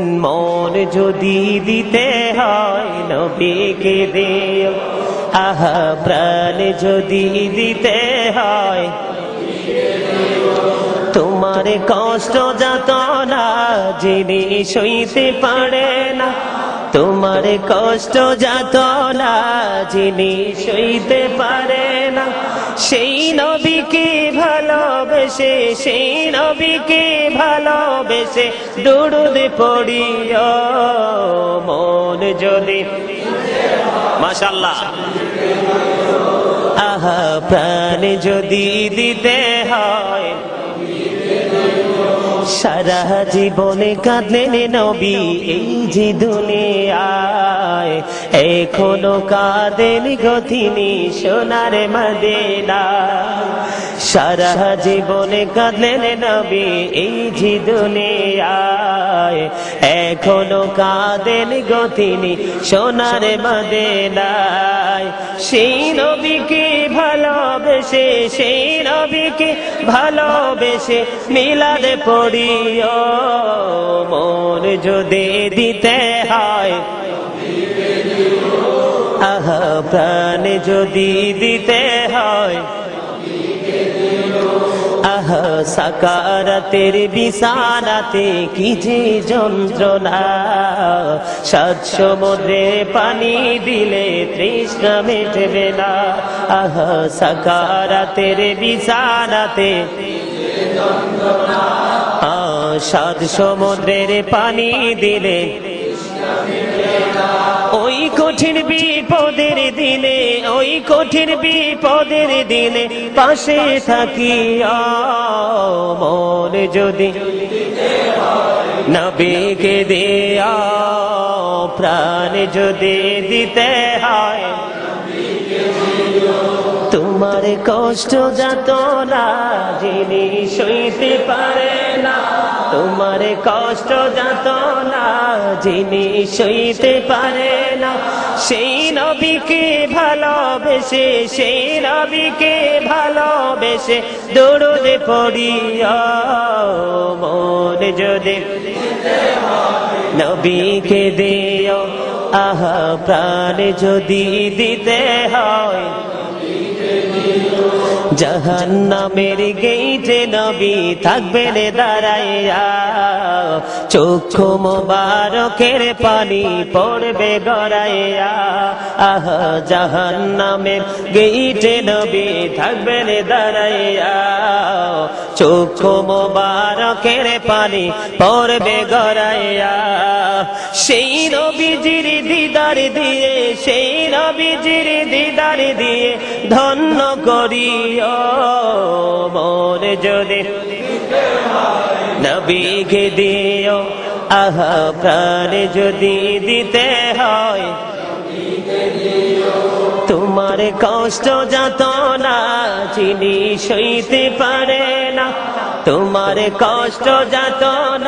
মন যদি দিতে হয় নবীকে দেও আহা, প্রাণ যদি দিতে হয়। তোমার কষ্ট যত না যিনি সইতে পারে না। তোমার কষ্ট যত না যিনি সইতে পারে না। সেই নবীকে ভালোবেসে সেই নবীকে ভালোবেসে দুরুদ পড়িও। মন যদি মাশাল্লাহ আহা প্রাণ যদি দিতে হয়। সারা জীবনে কাঁদলেন নবী, এই যে দুনিয়ায় এখনও কাঁদেন গতিনি সোনার মদিনা। সারা জীবনে কাঁদলেন নবী, এই যে দুনিয়ায় এখনও কাঁদেন গতিনি সোনার মদিনায়। সেই নবীকে ভালোবেসে, সেই নবীকে ভালোবেসে মিলাদে পড়িও। মন যদি দিতে হয়, আহ, প্রাণ যদি দিতে হয় সাকারাতের বিছানাতে কি যে যন্ত্রণা? সাত সমুদ্রে পানি দিলে তৃষ্ণা মেটবে না। আহ, সাকারাতের বিছানাতে সাত সমুদ্রের পানি দিলে ওই কঠিন বিপদের দিনে, ওই কঠিন বিপদের দিনে পাশে থাকি মন যদি নবীকে দেয়া, প্রাণ যদি দিতে হয় তোমার কষ্ট যাত না যিনি সইতে পারে না। তোমার কষ্ট যাত না যিনি সইতে পারে না। সেই নবীকে ভালোবেসে, সেই নবীকে ভালোবেসে দৌড়ে পড়িয়া মন যদি। নবীকে দেয় আহা, প্রাণ যদি দিতে হয়। জাহান্নামের গেইটে নবী থাকবেন দাঁড়াইয়া। চক্ষু মোবারকের পানি পড়বে গড়াইয়া। আহ, জাহান্নামের গেইটে নবী থাকবেন দাঁড়াইয়া। চক্ষু মোবারকের পানি পড়বে গড়াইয়া। সেই নবীজির দিদার দিয়ে, সেই নবীজির দিদার দিয়ে ধন্য করিও। মন যদি নবীকে দিও, আহা, প্রাণ যদি দিতে হয়। তোমার কষ্ট যত না চিনি সইতে পারে না। তোমার কষ্ট যত না